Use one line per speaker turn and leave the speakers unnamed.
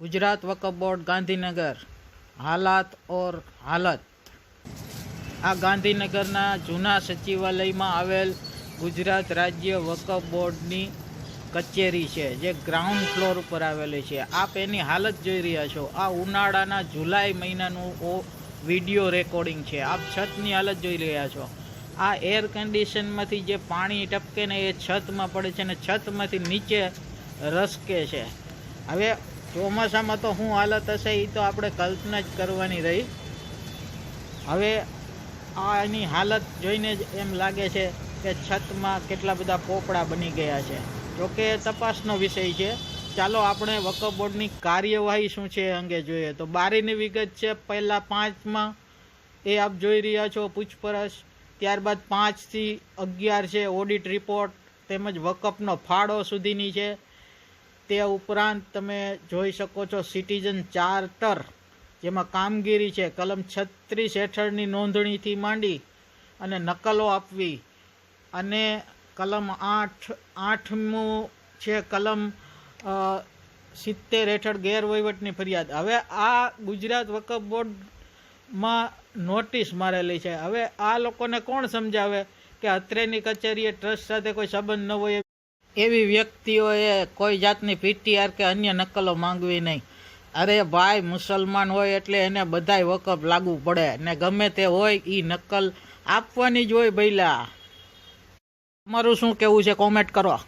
Gujarat Waqf board Gandhinagar, હાલાત ઓર હાલત. આ ગાંધીનગરના જૂના સચિવાલયમાં આવેલ ગુજરાત રાજ્ય વકફ બોર્ડની કચેરી છે, જે ગ્રાઉન્ડ ફ્લોર ઉપર આવેલી છે. આપ એની હાલત જોઈ રહ્યા છો. આ ઉનાળાના જુલાઈ મહિનાનું ઓ વીડિયો રેકોર્ડિંગ છે. આપ છતની હાલત જોઈ રહ્યા છો. આ એર કન્ડિશનમાંથી જે પાણી ટપકે ને એ છતમાં પડે છે અને છતમાંથી નીચે રસકે છે. હવે ચોમાસામાં તો શું હાલત હશે એ તો આપણે કલ્પના જ કરવાની રહી. હવે આ એની હાલત જોઈને જ એમ લાગે છે કે છતમાં કેટલા બધા પોપડા બની ગયા છે. જોકે તપાસનો વિષય છે. ચાલો આપણે વકફ બોર્ડની કાર્યવાહી શું છે એ અંગે જોઈએ. તો બારીની વિગત છે, પહેલાં પાંચમાં એ આપ જોઈ રહ્યા છો પૂછપરછ, ત્યારબાદ પાંચથી અગિયાર છે ઓડિટ રિપોર્ટ તેમજ વકફનો ફાળો સુધીની છે. તે ઉપરાંત તમે જોઈ શકો છો સિટીઝન ચાર્ટર, જેમાં કામગીરી છે. કલમ છત્રીસ હેઠળની નોંધણીથી માંડી અને નકલો આપવી. અને કલમ આઠ, આઠમું છે કલમ સિત્તેર હેઠળ ગેરવહીવટની ફરિયાદ. હવે આ ગુજરાત વકફ બોર્ડમાં નોટિસ મારેલી છે. હવે આ લોકોને કોણ સમજાવે કે અત્રેની કચેરીએ ટ્રસ્ટ સાથે કોઈ સંબંધ ન હોય એવી વ્યક્તિઓએ કોઈ જાતની પીટીઆર કે અન્ય નકલો માંગવી નહીં. અરે ભાઈ, મુસલમાન હોય એટલે એને બધાય વકફ લાગુ પડે. ને ગમે તે હોય એ નકલ આપવાની જ હોય ભાઈલા તમારું શું કેવું છે? કોમેન્ટ કરો.